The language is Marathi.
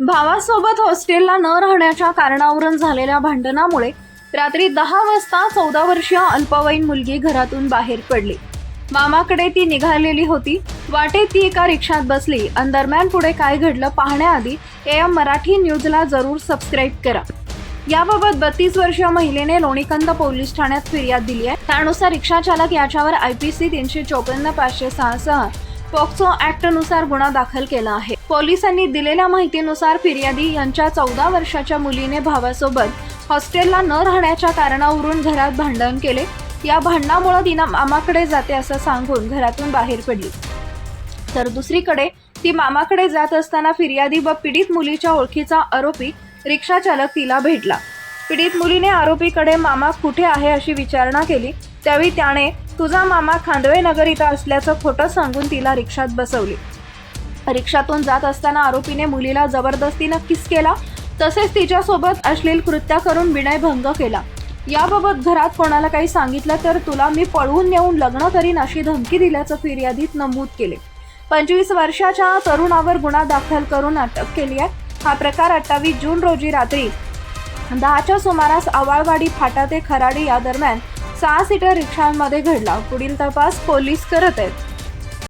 भावासोबत हॉस्टेलला न राहण्याच्या कारणावरून झालेल्या भांडणामुळे रात्री दहा वाजता चौदा वर्षीय अल्पवयीन मुलगी घरातून बाहेर पडली. मामाकडे ती निघालेली होती. वाटेत ती एका रिक्षात बसली. आणि दरम्यान पुढे काय घडलं पाहण्याआधी ए एम मराठी न्यूजला जरूर सबस्क्राईब करा. याबाबत बत्तीस वर्षीय महिलेने लोणीकंद पोलीस ठाण्यात फिर्याद दिली आहे. त्यानुसार रिक्षा चालक याच्यावर आय पी सी तीनशे चोपन्न पाचशे सहा सह पॉक्सो ऍक्टनुसार गुन्हा दाखल केला आहे. पोलिसांनी दिलेल्या माहितीनुसार फिर्यादी यांच्या चौदा वर्षाच्या मुलीने भावासोबत हॉस्टेलला न राहण्याच्या कारणावरून घरात भांडण केले. या भांडणामुळे तिनं मामाकडे जाते असं सांगून घरातून बाहेर पडली. तर दुसरीकडे ती मामाकडे जात असताना फिर्यादी व पीडित मुलीच्या ओळखीचा आरोपी रिक्षा चालक तिला भेटला. पीडित मुलीने आरोपीकडे मामा कुठे आहे? अशी विचारणा केली. त्यावेळी त्याने तुझा मामा खांदवे नगर इथं असल्याचं खोटं सांगून तिला रिक्षात बसवली. रिक्षातून जात असताना आरोपीने मुलीला जबरदस्तीनं किस केला तसेच तिच्यासोबत अश्लील कृत्य करून विनयभंग केला. याबाबत घरात कोणाला काही सांगितलं तर तुला मी पळवून नेऊन लग्न करीन अशी धमकी दिल्याचं फिर्यादीत नमूद केले. पंचवीस वर्षाच्या तरुणावर गुन्हा दाखल करून अटक केली आहे. हा प्रकार अठ्ठावीस जून रोजी रात्री दहाच्या सुमारास आवाळवाडी फाटा ते खराडी या दरम्यान सहा सीटर रिक्षांमध्ये घडला. पुढील तपास पोलीस करत आहेत.